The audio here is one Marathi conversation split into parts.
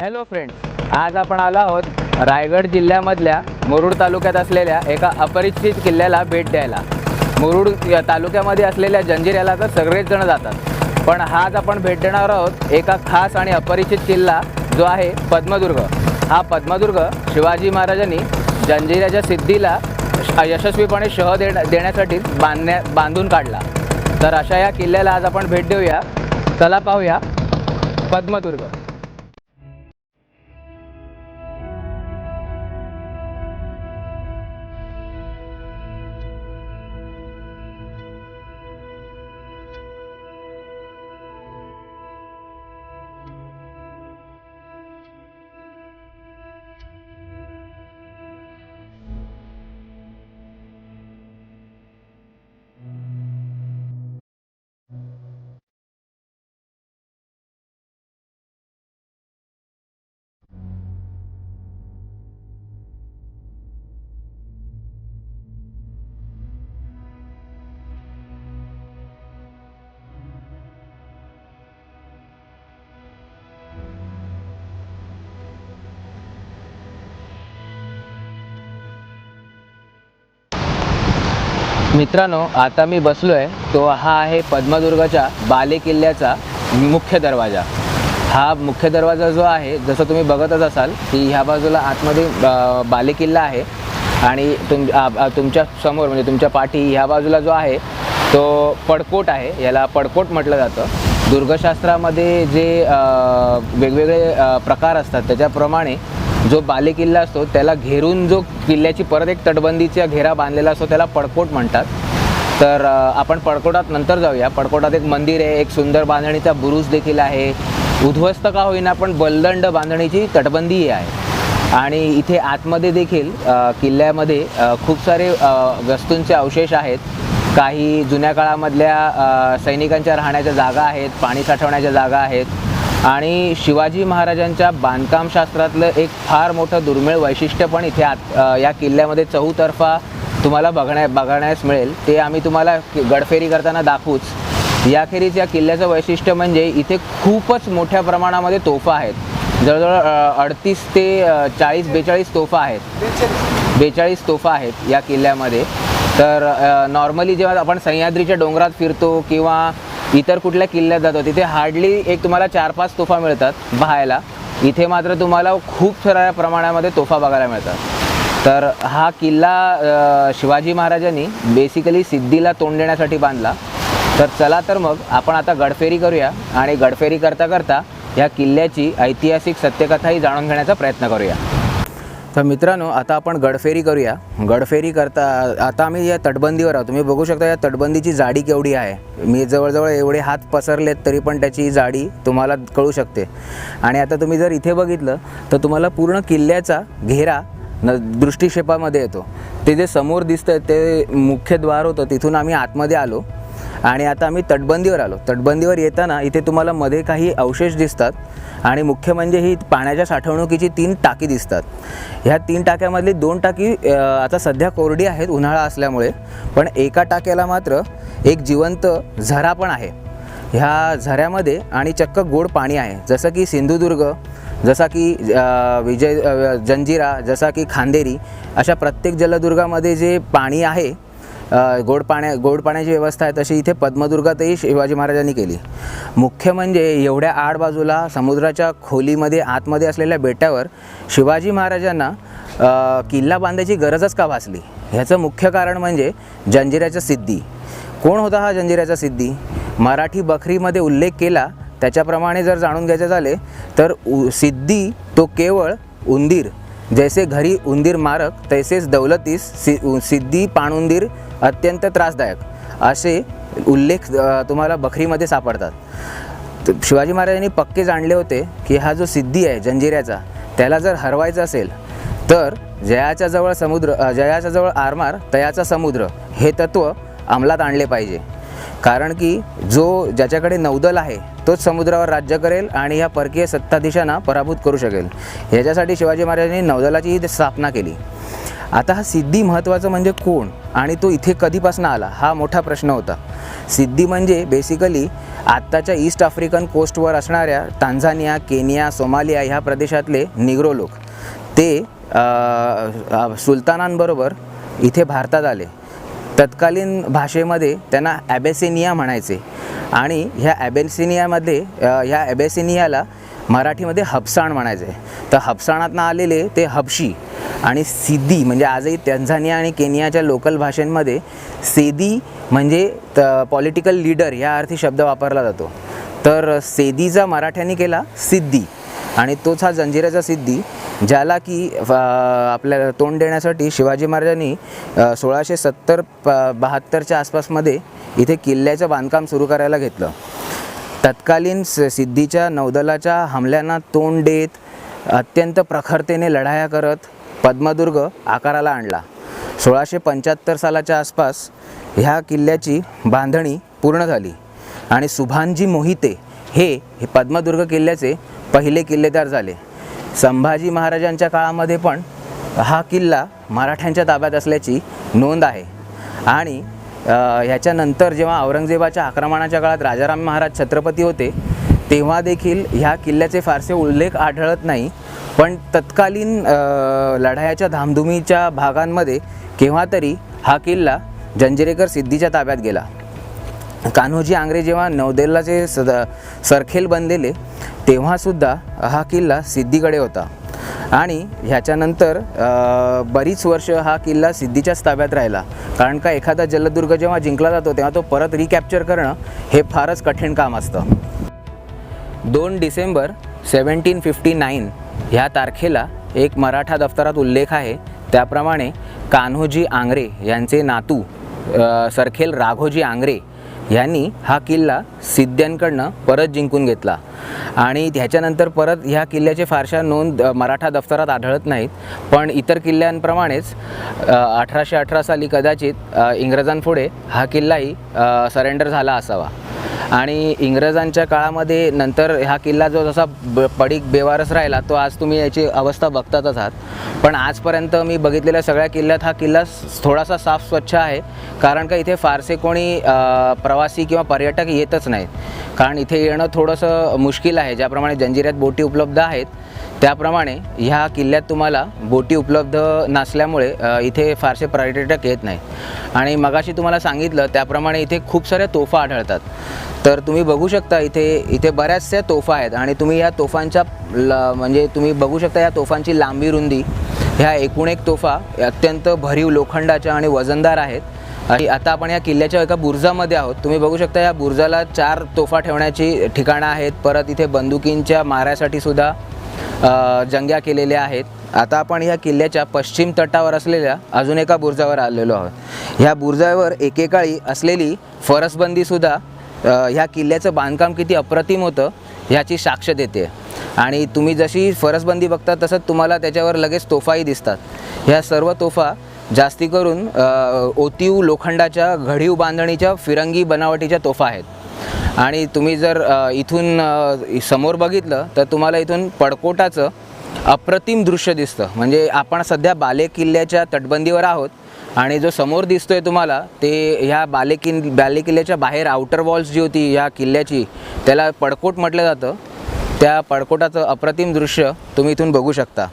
हॅलो फ्रेंड्स आज आपण आलो आहोत रायगड जिल्ह्यामधल्या मुरुड तालुक्यात असलेल्या एका अपरिचित किल्ल्याला भेट द्यायला. मुरुड या तालुक्यामध्ये असलेल्या जंजिऱ्याला तर सगळेच जण जातात. पण आज आपण भेट देणार आहोत एका खास आणि अपरिचित किल्ला जो आहे पद्मदुर्ग. हा पद्मदुर्ग शिवाजी महाराजांनी जंजिऱ्याच्या सिद्धीला श- यशस्वीपणे शह दे देण्यासाठी बांधण्या बांधून काढला. तर अशा या किल्ल्याला आज आपण भेट देऊया. चला पाहूया पद्मदुर्ग. मित्रांनो आता मी बसलो आहे तो हा आहे पद्मदुर्गाच्या बाले किल्ल्याचा मुख्य दरवाजा. हा मुख्य दरवाजा जो आहे जसं तुम्ही बघतच असाल की ह्या बाजूला आतमध्ये बालेकिल्ला बाले किल्ला आहे. आणि तुम आ- तुमच्यासमोर म्हणजे तुमच्या पाठी ह्या बाजूला जो आहे तो पडकोट आहे. याला पडकोट म्हटलं जातं. दुर्गशास्त्रामध्ये जे वेगवेगळे प्रकार असतात त्याच्याप्रमाणे जो बालेकिल्ला असतो त्याला घेरून जो किल्ल्याची परत एक तटबंदीचा घेरा बांधलेला असतो त्याला पडकोट म्हणतात. तर आपण पडकोटात नंतर जाऊया. पडकोटात एक मंदिर आहे एक सुंदर बांधणीचा बुरुज देखील आहे. उद्ध्वस्त का होईना पण बलदंड बांधणीची तटबंदीही आहे. आणि इथे आतमध्ये देखील किल्ल्यामध्ये खूप सारे वस्तूंचे अवशेष आहेत. काही जुन्या काळामधल्या सैनिकांच्या राहण्याच्या जागा आहेत पाणी साठवण्याच्या जागा आहेत. आणि शिवाजी महाराजांच्या बांधकामशास्त्रातलं एक फार मोठं दुर्मिळ वैशिष्ट्य पण इथे आत या किल्ल्यामध्ये चहूतर्फा तुम्हाला बघण्या बघण्यास मिळेल. ते आम्ही तुम्हाला गडफेरी करताना दाखवूच. याखेरीज या किल्ल्याचं वैशिष्ट्य म्हणजे इथे खूपच मोठ्या प्रमाणामध्ये तोफा आहेत. जवळजवळ अडतीस ते चाळीस बेचाळीस तोफा आहेत. बेचाळीस तोफा आहेत या किल्ल्यामध्ये. तर नॉर्मली जेव्हा आपण सह्याद्रीच्या डोंगरात फिरतो किंवा इतर कुठल्या किल्ल्यात जातो तिथे हार्डली एक तुम्हाला चार पाच तोफा मिळतात पाहायला इथे मात्र तुम्हाला खूप साऱ्या प्रमाणामध्ये तोफा बघायला मिळतात. तर हा किल्ला शिवाजी महाराजांनी बेसिकली सिद्धीला तोंड देण्यासाठी बांधला. तर चला तर मग आपण आता गडफेरी करूया आणि गडफेरी करता करता या किल्ल्याची ऐतिहासिक सत्यकथाही जाणून घेण्याचा प्रयत्न करूया. तर मित्रांनो आता आपण गडफेरी करूया. गडफेरी करता आता आम्ही या तटबंदीवर आहोत. तुम्ही बघू शकता या तटबंदीची जाडी केवढी आहे. मी जवळजवळ एवढे हात पसरलेत तरी पण त्याची जाडी तुम्हाला कळू शकते. आणि आता तुम्ही जर इथे बघितलं तर तुम्हाला पूर्ण किल्ल्याचा घेरा न दृष्टिक्षेपामध्ये येतो. ते जे समोर दिसतं ते मुख्य द्वार होतं तिथून आम्ही आतमध्ये आलो. आणि आता आम्ही तटबंदीवर आलो. तटबंदीवर येताना इथे तुम्हाला मध्ये काही अवशेष दिसतात आणि मुख्य म्हणजे ही पाण्याच्या साठवणुकीची तीन टाकी दिसतात. ह्या तीन टाक्यामधली दोन टाकी आता सध्या कोरडी आहेत उन्हाळा असल्यामुळे. पण एका टाक्याला मात्र एक जिवंत झरा पण आहे. ह्या झऱ्यामध्ये आणि चक्क गोड पाणी आहे. जसं की सिंधुदुर्ग जसा की विजय जंजिरा जसा की खांदेरी अशा प्रत्येक जलदुर्गामध्ये जे पाणी आहे गोड पाण्या गोड पाण्याची व्यवस्था आहे तशी इथे पद्मदुर्गातही शिवाजी महाराजांनी केली. मुख्य म्हणजे एवढ्या आड बाजूला समुद्राच्या खोलीमध्ये आतमध्ये असलेल्या बेटावर शिवाजी महाराजांना किल्ला बांधायची गरजच का भासली? ह्याचं मुख्य कारण म्हणजे जंजिऱ्याचा सिद्धी. कोण होता हा जंजिऱ्याचा सिद्धी? मराठी बखरीमध्ये उल्लेख केला त्याच्याप्रमाणे जर जाणून घ्यायचे झाले तर उ सिद्धी तो केवळ उंदीर. जैसे घरी उंदीर मारक तैसेच दौलतीस सि उ- सिद्धी पाणउंदीर अत्यंत त्रासदायक असे उल्लेख तुम्हाला बखरीमध्ये सापडतात. त- शिवाजी महाराजांनी पक्के जाणले होते की हा जो सिद्धी आहे जंजिऱ्याचा त्याला जर हरवायचा असेल तर जयाच्या जवळ समुद्र जयाच्या जवळ आरमार तयाचा समुद्र हे तत्त्व अंमलात आणले पाहिजे. कारण की जो ज्याच्याकडे नौदल आहे तोच समुद्रावर राज्य करेल आणि ह्या परकीय सत्ताधीशांना पराभूत करू शकेल. ह्याच्यासाठी शिवाजी महाराजांनी नौदलाची स्थापना केली. आता हा सिद्धी महत्त्वाचं म्हणजे कोण आणि तो इथे कधीपासून आला हा मोठा प्रश्न होता. सिद्धी म्हणजे बेसिकली आत्ताच्या ईस्ट आफ्रिकन कोस्टवर असणाऱ्या तांझानिया केनिया सोमालिया ह्या प्रदेशातले निग्रो लोक. ते सुलतानांबरोबर इथे भारतात आले. तत्कालीन भाषेमध्ये त्यांना ॲबेसिनिया म्हणायचे. आणि ह्या ॲबेसिनियामध्ये ह्या ॲबेसिनियाला मराठीमध्ये हबसाण म्हणायचे तर हबसाणातनं आलेले ते हबशी आणि सिद्धी म्हणजे आजही तंझानिया आणि केनियाच्या लोकल भाषांमध्ये सेदी म्हणजे त पॉलिटिकल लीडर ह्या अर्थी शब्द वापरला जातो. तर सेदीचा मराठ्यांनी केला सिद्धी आणि तोच हा जंजिराचा सिद्धी ज्याला की आपल्याला तोंड देण्यासाठी शिवाजी महाराजांनी सोळाशे सत्तर प बहात्तरच्या आसपासमध्ये इथे किल्ल्याचं बांधकाम सुरू करायला घेतलं. तत्कालीन स सिद्धीच्या नौदलाच्या हमल्यांना तोंड देत अत्यंत प्रखरतेने लढाया करत पद्मदुर्ग आकाराला आणला. सोळाशे पंच्याहत्तर सालाच्या आसपास ह्या किल्ल्याची बांधणी पूर्ण झाली आणि सुभानजी मोहिते हे हे पद्मदुर्ग किल्ल्याचे पहिले किल्लेदार झाले. संभाजी महाराजांच्या काळामध्ये पण हा किल्ला मराठ्यांच्या ताब्यात असल्याची नोंद आहे. आणि ह्याच्यानंतर जेव्हा औरंगजेबाच्या आक्रमणाच्या काळात राजाराम महाराज छत्रपती होते तेव्हा देखील ह्या किल्ल्याचे फारसे उल्लेख आढळत नाही. पण तत्कालीन लढायाच्या धामधुमीच्या भागांमध्ये केव्हा तरी हा किल्ला जंजिरेकर सिद्धीच्या ताब्यात गेला. कान्होजी आंग्रे जेव्हा नौदेल्लाचे सद सरखेल बनलेले तेव्हासुद्धा हा किल्ला सिद्धीकडे होता. आणि ह्याच्यानंतर बरीच वर्ष हा किल्ला सिद्धीच्याच ताब्यात राहिला. कारण का एखादा जलदुर्ग जेव्हा जिंकला जातो तेव्हा तो परत रिकॅप्चर करणं हे फारच कठीण काम असतं. दोन डिसेंबर सेवन्टीन फिफ्टी नाईन ह्या तारखेला एक मराठा दफ्तरात उल्लेख आहे. त्याप्रमाणे कान्होजी आंग्रे यांचे नातू सरखेल राघोजी आंग्रे यांनी हा किल्ला सिद्ध्यांकडनं परत जिंकून घेतला. आणि ह्याच्यानंतर परत ह्या किल्ल्याचे फारशा नोंद मराठा दफ्तरात आढळत नाहीत. पण इतर किल्ल्यांप्रमाणेच अठराशे अठरा साली कदाचित इंग्रजांपुढे हा किल्लाही सरेंडर झाला असावा. आणि इंग्रजांच्या काळामध्ये नंतर हा किल्ला जो जसा ब पडीक बेवारस राहिला तो आज तुम्ही याची अवस्था बघतातच आहात. पण आजपर्यंत मी बघितलेल्या सगळ्या किल्ल्यात हा किल्ला थोडासा साफ स्वच्छ आहे. कारण का इथे फारसे कोणी प्रवासी किंवा पर्यटक येतच नाहीत. कारण इथे येणं थोडंसं मुश्किल आहे. ज्याप्रमाणे जंजिऱ्यात बोटी उपलब्ध आहेत त्याप्रमाणे ह्या किल्ल्यात तुम्हाला बोटी उपलब्ध नसल्यामुळे इथे फारसे पर्यटक येत नाही आणि मगाशी तुम्हाला सांगितलं त्याप्रमाणे इथे खूप साऱ्या तोफा आढळतात. तर तुम्ही बघू शकता इथे इथे बऱ्याचशा तोफा आहेत आणि तुम्ही या तोफांच्या ल म्हणजे तुम्ही बघू शकता या तोफांची लांबी रुंदी. ह्या एकूण एक तोफा अत्यंत भरीव लोखंडाच्या आणि वजनदार आहेत. आणि आता आपण या किल्ल्याच्या एका बुर्जामध्ये आहोत. तुम्ही बघू शकता या बुर्जाला चार तोफा ठेवण्याची ठिकाणं आहेत. परत इथे बंदुकींच्या माऱ्यासाठी सुद्धा जंग्या केलेल्या आहेत. आता आपण ह्या किल्ल्याच्या पश्चिम तटावर असलेल्या अजून एका बुर्जावर आलेलो आहोत. ह्या बुर्जावर एकेकाळी असलेली फरसबंदीसुद्धा ह्या किल्ल्याचं बांधकाम किती अप्रतिम होतं ह्याची साक्ष देते. आणि तुम्ही जशी फरसबंदी बघता तसंच तुम्हाला त्याच्यावर लगेच तोफाही दिसतात. ह्या सर्व तोफा जास्ती करून ओतीव लोखंडाच्या घडीव बांधणीच्या फिरंगी बनावटीच्या तोफा आहेत. आणि तुम्ही जर इथून समोर बघितलं तर तुम्हाला इथून पडकोटाचं अप्रतिम दृश्य दिसतं. म्हणजे आपण सध्या बाले किल्ल्याच्या तटबंदीवर आहोत आणि जो समोर दिसतोय तुम्हाला ते ह्या बाले बालेकिल्ल्याच्या बाले किल्ल्याच्या बाहेर आउटर वॉल्स जी होती ह्या किल्ल्याची त्याला पडकोट म्हटलं जातं. त्या पडकोटाचं अप्रतिम दृश्य तुम्ही इथून बघू शकता.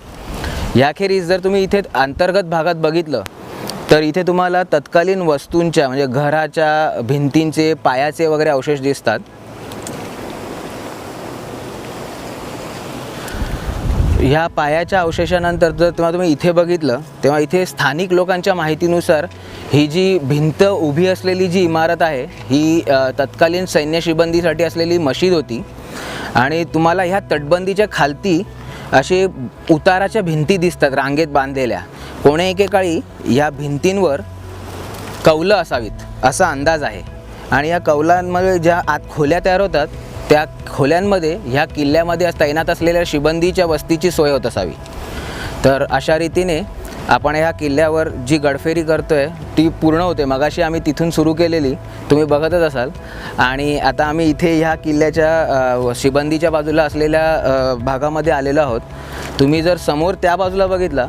याखेरीज जर तुम्ही इथे अंतर्गत भागात बघितलं तर इथे तुम्हाला तत्कालीन वस्तूंच्या म्हणजे घराच्या भिंतींचे पायाचे वगैरे अवशेष दिसतात. ह्या पायाच्या अवशेषानंतर जर तेव्हा तुम्ही इथे बघितलं तेव्हा इथे स्थानिक लोकांच्या माहितीनुसार ही जी भिंत उभी असलेली जी इमारत आहे ही तत्कालीन सैन्य शिबंदीसाठी असलेली मशीद होती. आणि तुम्हाला ह्या तटबंदीच्या खालती असे उताराच्या भिंती दिसतात रांगेत बांधलेल्या. कोणे एकेकाळी या भिंतींवर कौलं असावीत असा अंदाज आहे. आणि या कौलांमध्ये ज्या आत खोल्या तयार होतात त्या खोल्यांमध्ये ह्या किल्ल्यामध्ये तैनात असलेल्या शिबंदीच्या वस्तीची सोय होत असावी. तर अशा रीतीने आपण ह्या किल्ल्यावर जी गडफेरी करतो आहे ती पूर्ण होते. मगाशी आम्ही तिथून सुरू केलेली तुम्ही बघतच असाल. आणि आता आम्ही इथे ह्या किल्ल्याच्या शिबंदीच्या बाजूला असलेल्या भागामध्ये आलेलो आहोत. तुम्ही जर समोर त्या बाजूला बघितला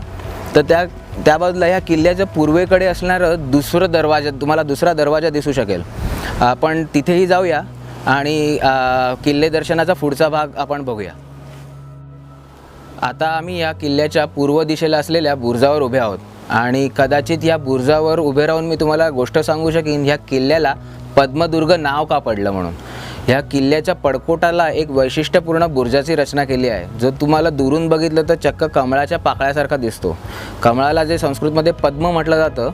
तर त्या त्या बाजूला ह्या किल्ल्याच्या पूर्वेकडे असणारं दुसरं दरवाजा तुम्हाला दुसरा दरवाजा दिसू शकेल. आपण तिथेही जाऊया आणि किल्ले दर्शनाचा पुढचा भाग आपण बघूया. आता आम्ही या किल्ल्याच्या पूर्व दिशेला असलेल्या बुर्जावर उभे आहोत. आणि कदाचित या बुर्जावर उभे राहून मी तुम्हाला गोष्ट सांगू शकेन ह्या किल्ल्याला पद्मदुर्ग नाव का पडलं म्हणून? ह्या किल्ल्याच्या पडकोटाला एक वैशिष्ट्यपूर्ण बुर्जाची रचना केली आहे. जो तुम्हाला दुरून बघितलं तर चक्क कमळाच्या पाकळ्यासारखा दिसतो. कमळाला जे संस्कृतमध्ये पद्म म्हटलं जातं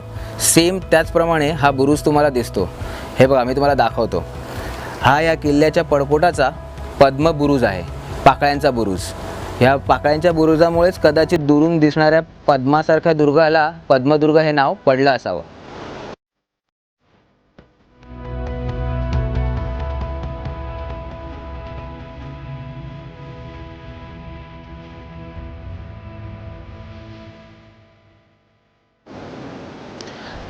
सेम त्याचप्रमाणे हा बुरुज तुम्हाला दिसतो. हे बघा मी तुम्हाला दाखवतो. हा या किल्ल्याच्या पडकोटाचा पद्म बुरुज आहे पाकळ्यांचा बुरुज. ह्या पाकळ्यांच्या बुरुजामुळेच कदाचित दुरून दिसणाऱ्या पद्मासारख्या दुर्गाला पद्मदुर्ग हे नाव पडलं असावं.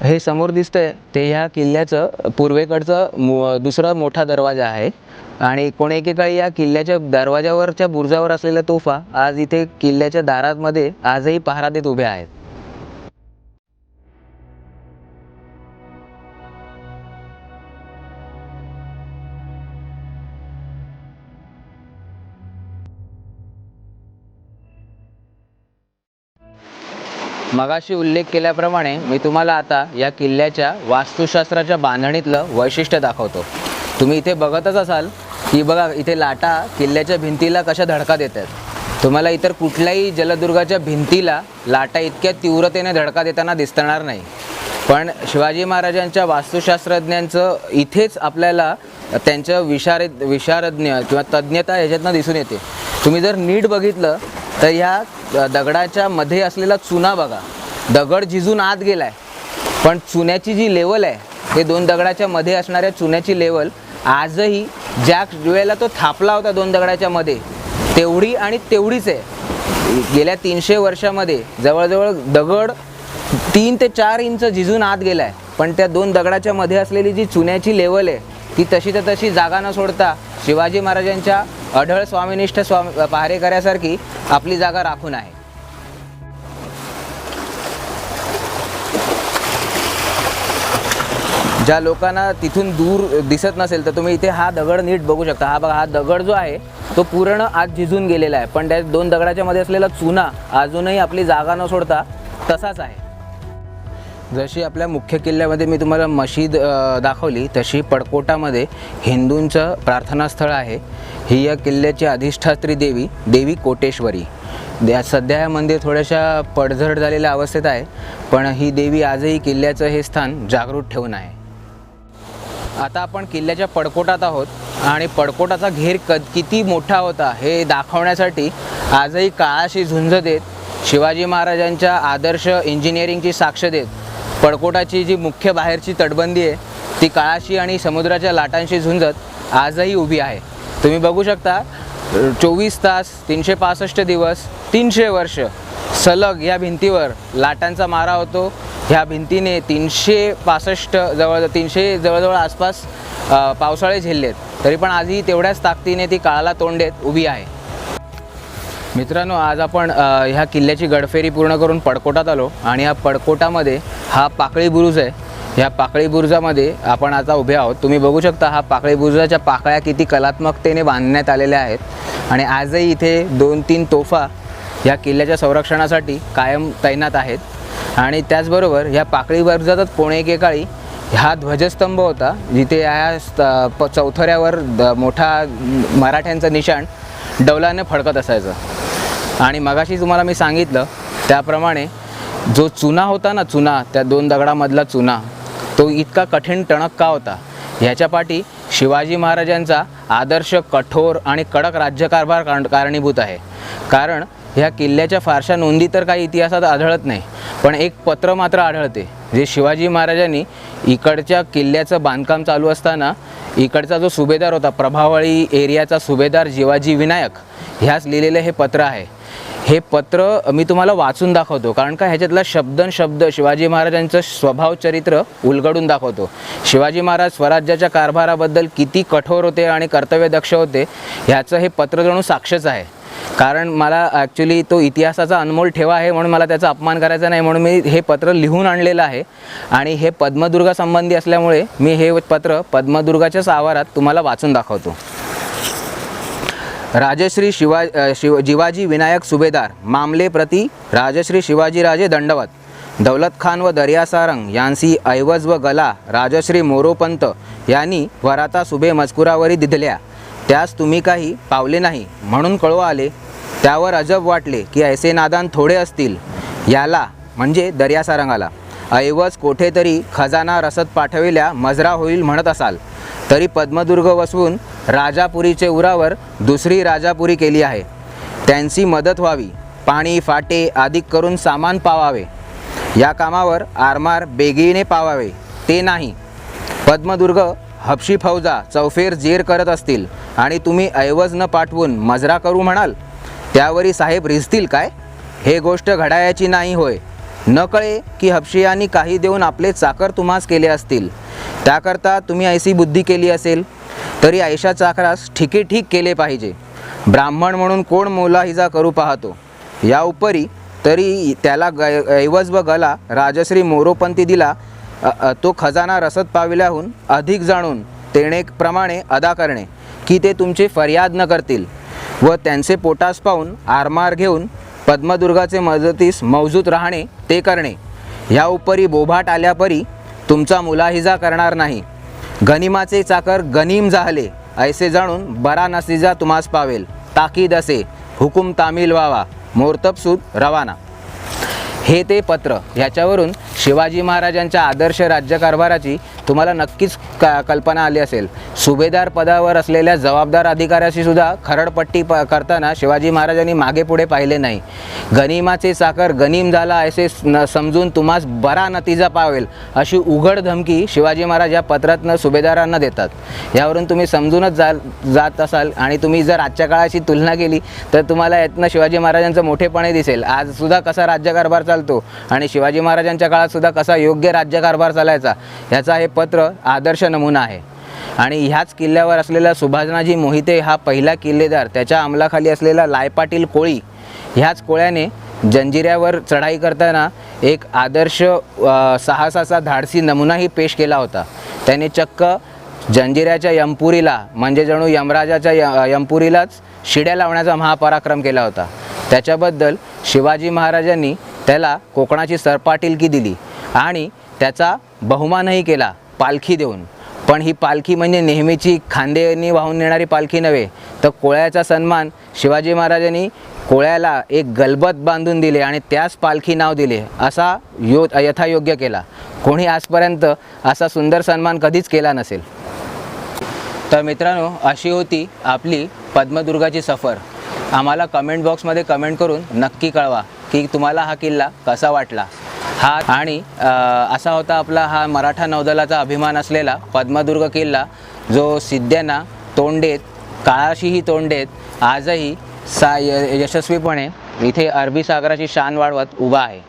हे समोर दिसतंय ते ह्या किल्ल्याचं पूर्वेकडचं मो दुसरा मोठा दरवाजा आहे. आणि कोण एकेकाळी या किल्ल्याच्या दरवाजावरच्या बुरुजावर असलेल्या तोफा आज इथे किल्ल्याच्या दारांमध्ये आजही पहारा देत उभ्या आहेत. मगाशी उल्लेख केल्याप्रमाणे मी तुम्हाला आता या किल्ल्याच्या वास्तुशास्त्राच्या बांधणीतलं वैशिष्ट्य दाखवतो. तुम्ही इथे बघतच असाल की बघा इथे लाटा किल्ल्याच्या भिंतीला कशा धडका देत आहेत. तुम्हाला इतर कुठल्याही जलदुर्गाच्या भिंतीला लाटा इतक्या तीव्रतेने धडका देताना दिसणार नाही. पण शिवाजी महाराजांच्या वास्तुशास्त्रज्ञांचं इथेच आपल्याला त्यांचं विशारद विशारज्ञ किंवा तज्ज्ञता ह्याच्यातनं दिसून येते. तुम्ही जर नीट बघितलं तर ह्या दगडाच्या मध्ये असलेला चुना बघा. दगड झिजून आत गेलाय. पण चुन्याची जी लेवल आहे हे दोन दगडाच्या मध्ये असणाऱ्या चुन्याची लेवल आजही ज्या वेळेला तो थापला होता दोन दगडाच्या मध्ये तेवढी आणि तेवढीच आहे. गेल्या तीनशे वर्षामध्ये जवळजवळ दगड तीन ते चार इंच झिजून आत गेलाय. पण त्या दोन दगडाच्या मध्ये असलेली जी चुन्याची लेवल आहे ती तशी तर तशी जागा न सोडता शिवाजी महाराजांच्या अढळ स्वामिनिष्ठ स्वामी पहारेकऱ्यासारखी आपली जागा राखून आहे. ज्या लोकांना तिथून दूर दिसत नसेल तर तुम्ही इथे हा दगड नीट बघू शकता. हा बघा हा दगड जो आहे तो पूर्ण आत झिजून गेलेला आहे. पण त्या दोन दगडाच्या मध्ये असलेला चुना अजूनही आपली जागा न सोडता तसाच आहे. जशी आपल्या मुख्य किल्ल्यामध्ये मी तुम्हाला मशीद दाखवली तशी पडकोटामध्ये हिंदूंचं प्रार्थनास्थळ आहे. ही या किल्ल्याची अधिष्ठात्री देवी देवी कोटेश्वरी. द्या सध्या हे मंदिर थोड्याशा पडझड झालेल्या अवस्थेत आहे पण ही देवी आजही किल्ल्याचं हे स्थान जागृत ठेवून आहे. आता आपण किल्ल्याच्या पडकोटात आहोत आणि पडकोटाचा घेर क किती मोठा होता हे दाखवण्यासाठी आजही काळाशी झुंज देत शिवाजी महाराजांच्या आदर्श इंजिनिअरिंगची साक्ष देत पडकोटाची जी मुख्य बाहेरची तटबंदी आहे ती काळाशी आणि समुद्राच्या लाटांशी झुंजत आजही उभी आहे. तुम्ही बघू शकता चोवीस तास तीनशे पासष्ट दिवस तीनशे वर्ष सलग या भिंतीवर लाटांचा मारा होतो. ह्या भिंतीने तीनशे पासष्ट जवळ तीनशे जवळजवळ आसपास पावसाळे झेललेत. तरी पण आजही तेवढ्याच ताकदीने ती काळाला तोंड देत उभी आहे. मित्रांनो आज आपण ह्या किल्ल्याची गडफेरी पूर्ण करून पडकोटात आलो आणि या पडकोटामध्ये हा पाकळी बुरुज आहे. ह्या पाकळी बुरुजामध्ये आपण आता उभे आहोत. तुम्ही बघू शकता हा पाकळी बुरुजाच्या पाकळ्या किती कलात्मकतेने बांधण्यात आलेल्या आहेत. आणि आजही इथे दोन तीन तोफा या किल्ल्याच्या संरक्षणासाठी कायम तैनात आहेत. आणि त्याचबरोबर ह्या पाकळी बुरुजातच पुणे एकेकाळी हा ध्वजस्तंभ होता जिथे या स्त- प- चौथऱ्यावर द- मोठा मराठ्यांचं निशाण डौलाने फडकत असायचं. आणि मगाशी तुम्हाला मी सांगितलं त्याप्रमाणे जो चुना होता ना चुना त्या दोन दगडामधला चुना तो इतका कठीण टणक का होता? ह्याच्या पाठी शिवाजी महाराजांचा आदर्श कठोर आणि कडक राज्यकारभार कारणीभूत आहे. कारण ह्या किल्ल्याच्या फारशा नोंदी तर काही इतिहासात आढळत नाही पण एक पत्र मात्र आढळते जे शिवाजी महाराजांनी इकडच्या किल्ल्याचं बांधकाम चालू असताना इकडचा जो सुभेदार होता प्रभावळी एरियाचा सुभेदार जिवाजी विनायक ह्याच लिहिलेलं हे पत्र आहे. हे पत्र मी तुम्हाला वाचून दाखवतो. कारण का ह्याच्यातला शब्दन शब्द शिवाजी महाराजांचं स्वभाव चरित्र उलगडून दाखवतो. शिवाजी महाराज स्वराज्याच्या कारभाराबद्दल किती कठोर होते आणि कर्तव्यदक्ष होते ह्याचं हे पत्र जणू साक्षच आहे. कारण मला ॲक्च्युली तो इतिहासाचा अनमोल ठेवा आहे म्हणून मला त्याचा अपमान करायचा नाही म्हणून मी हे पत्र लिहून आणलेलं आहे. आणि हे पद्मदुर्गासंबंधी असल्यामुळे मी हे पत्र पद्मदुर्गाच्याच आवारात तुम्हाला वाचून दाखवतो. राजश्री शिवा शिव जिवाजी विनायक सुभेदार मामले प्रति राजश्री शिवाजीराजे दंडवत दौलत खान व दर्या सारंग यांसी ऐवज व गला राजश्री मोरोपंत यांनी वराता सुभे मजकुरावरी दिधल्या त्यास तुम्ही काही पावले नाही म्हणून कळवा आले. त्यावर अजब वाटले की ऐसे नादान थोडे असतील. याला म्हणजे दर्यासारंगाला ऐवज कोठेतरी खजाना रसद पाठविल्या मजरा होईल म्हणत असाल. तरी पद्मदुर्ग वसवून राजापुरीचे उरावर दुसरी राजापुरी केली आहे. त्यांची मदत व्हावी पाणी फाटे आदी करून सामान पावावे. या कामावर आरमार बेगीने पावावे ते नाही. पद्मदुर्ग हपशी फौजा चौफेर जेर करत असतील आणि तुम्ही ऐवज न पाठवून मजरा करू म्हणाल त्यावरी साहेब रिजतील काय? हे गोष्ट घडायची नाही होय. न कळे की हपशियांनी काही देऊन आपले चाकर तुम्हास केले असतील. त्याकरता तुम्ही ऐशी बुद्धी केली असेल तरी ऐशा चाकरास ठिके ठीक केले पाहिजे. ब्राह्मण म्हणून कोण मोलाहिजा करू पाहतो? या उपरी तरी त्याला ग ऐवज व गला राजश्री मोरोपंती दिला तो खजाना रसद पाविल्याहून अधिक जाणून तेणेप्रमाणे अदा करणे की ते तुमची फर्याद न करतील व त्यांचे पोटास पाहून आरमार घेऊन पद्मदुर्गाचे मदतीस मौजूद राहणे ते करणे. ह्या उपरी बोभाट आल्यापरी तुमचा मुलाहिजा करणार नाही. गनिमाचे चाकर गनीम जाहले ऐसे जाणून बरा नसिजा तुम्हास पावेल. ताकीद असे हुकुम तामील व्हावा. मोर्तबसूद रवाना. हे ते पत्र. ह्याच्यावरून शिवाजी महाराजांच्या आदर्श राज्यकारभाराची तुम्हाला नक्कीच क कल्पना आली असेल. सुभेदार पदावर असलेल्या जबाबदार अधिकाऱ्याशी सुद्धा खरडपट्टी प करताना शिवाजी महाराजांनी मागे पुढे पाहिले नाही. गनिमाचे साखर गनीम झाला असे न समजून तुम्हास बरा नतीजा पावेल अशी उघड धमकी शिवाजी महाराज या पत्रातनं सुभेदारांना देतात. यावरून तुम्ही समजूनच जा जात असाल आणि तुम्ही जर आजच्या काळाशी तुलना केली तर तुम्हाला यातनं शिवाजी महाराजांचं मोठेपणे दिसेल. आजसुद्धा कसा राज्यकारभारचा चालतो. आणि शिवाजी महाराजांच्या काळात सुद्धा कसा योग्य राज्यकारभार चालायचा ह्याचा हे पत्र आदर्श नमुना आहे. आणि ह्याच किल्ल्यावर असलेला सुभाषनाजी मोहिते हा पहिला किल्लेदार त्याच्या अंमलाखाली असलेला लायपाटील कोळी ह्याच कोळ्याने जंजिऱ्यावर चढाई करताना एक आदर्श साहसाचा धाडसी नमुनाही पेश केला होता. त्याने चक्क जंजिऱ्याच्या यमपुरीला म्हणजे जणू यमराजाच्या य यमपुरीलाच शिड्या लावण्याचा महापराक्रम केला होता. त्याच्याबद्दल शिवाजी महाराजांनी त्याला कोकणाची सरपाटीलकी दिली आणि त्याचा बहुमानही केला पालखी देऊन. पण ही पालखी म्हणजे नेहमीची खांदेनी वाहून नेणारी पालखी नव्हे तर कोळ्याचा सन्मान शिवाजी महाराजांनी कोळ्याला एक गलबत बांधून दिले आणि त्यास पालखी नाव दिले असा यो यथायोग्य केला. कोणी आजपर्यंत असा सुंदर सन्मान कधीच केला नसेल. तर मित्रांनो अशी होती आपली पद्मदुर्गाची सफर. आम्हाला कमेंट बॉक्समध्ये कमेंट करून नक्की कळवा की तुम्हाला हा किल्ला कसा वाटला. हा आणि असा होता आपला हा मराठा नौदलाचा अभिमान असलेला पद्मदुर्ग किल्ला जो सिद्ध्यांना तोंड देत काळाशीही तोंड देत आजही सा य यशस्वीपणे इथे अरबी सागराची शान वाढवत उभा आहे.